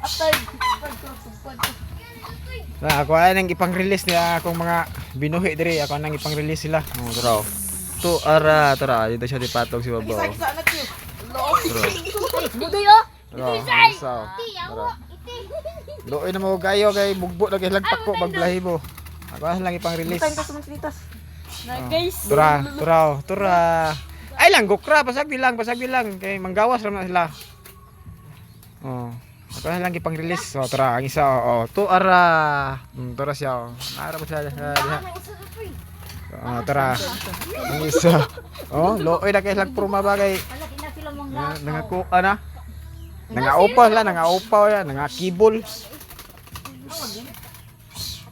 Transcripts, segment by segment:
Atay. Pagkakupad. Na ako ay nang ipang-release niya akong mga binuhi diri ako nang ipang-release sila. Oh, tara. oh. To ara tara dito siya dipatog si babaw. Isa-isa na tiyo. Tara. Budoy oh. Tara. Isa. Tara. Doon na mo kayo kay bugbo na kay lagpak ko baglahibo. Ako lang ipang-release. Time ka sumaslitas. Na guys. Tura, tura, oh, tura. Ay lang gukra pasag lang, pasag lang kay manggawas ra na sila. Oh. Ako lang ipang-release. So tura, ang isa oh, oh. to ara. Mm, tura siya. Oh. Ara mo diha. Oh, tara. Ang isa. Oh, looy na kay lag pruma ba kay Wala di na sila mong nga nangako ana. Nangaupa la, nangaupa ya, nangakibol.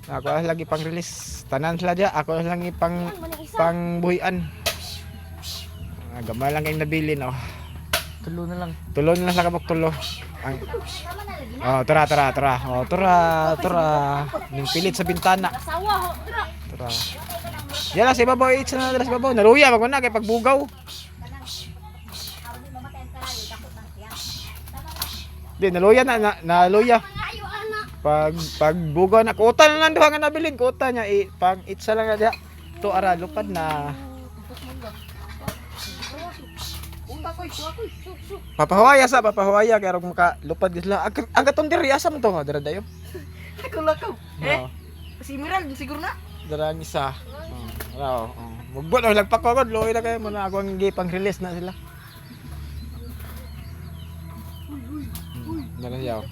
Ako lang ipang release. Tanan sila dia, ako lang ipang pang buhian. Ah, gamay lang kayong nabili no. Tulo na lang. Tulo na lang sa kabok tulo. Ang Oh, tara tara tara. Oh, tara tara. Ning pilit sa bintana. Ho. Tara. Tara. Yan lang, sa ibabaw, itsa na dala sa ibabaw. Naluya, wag mo na, kay pagbugaw. Di, naluya na, na naluya. Pag, pagbugaw na, kuta na lang duha nga nabilin, kuta niya, i, pag itsa lang na diha. To ara, lupad na. Papahawaya sa, papahawaya, kaya kung maka lupad sila. Ang, ang katong diri, asam to, dara dayo. Ako lakaw. Eh, si Miral, siguro na. isa. Oh, ara, oh. Mugbot, oh, lagpakogod, loy na kayo, muna ako ang gipang release na sila. Hmm, Dara siya, oh.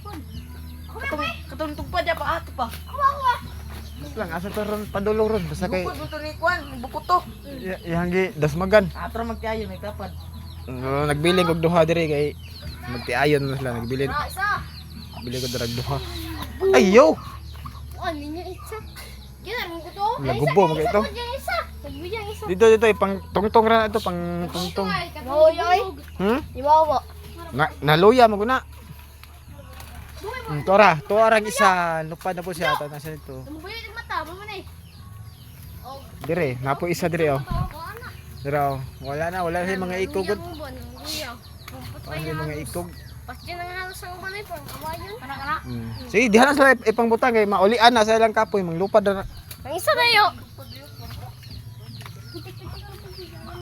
Katong, katong tugpad niya pa, ato pa. lang asa to ron padulong ron basta kay Bukod mo to ni Kwan, bukod to. y- yanggi dasmagan Atro magtiayo, may tapad. Uh, nagbiling og duha diri kay magtiayon na sila nagbilin. Ah, isa. bili ko darag duha. Ay yo! Oh. Kaya mo ito. Dito dito ipang tungtong ra ito pang tungtong. Hmm? Iwawa. na naluya mo na. Hmm, tora, tora ang isa, lupad na po siya ata nasa eh. Oh, Dire, napo isa dire oh. Oh. Wala na, wala na yung mga ikog. Luya. Wala na yung mga ikog. Pas dyan ang halos ang umanay pang kawayan. Kana kana. Hmm. Sige, diha na sila ipang butang kay maulian na sa ilang kapoy, manglupad na. Ang isa na yo.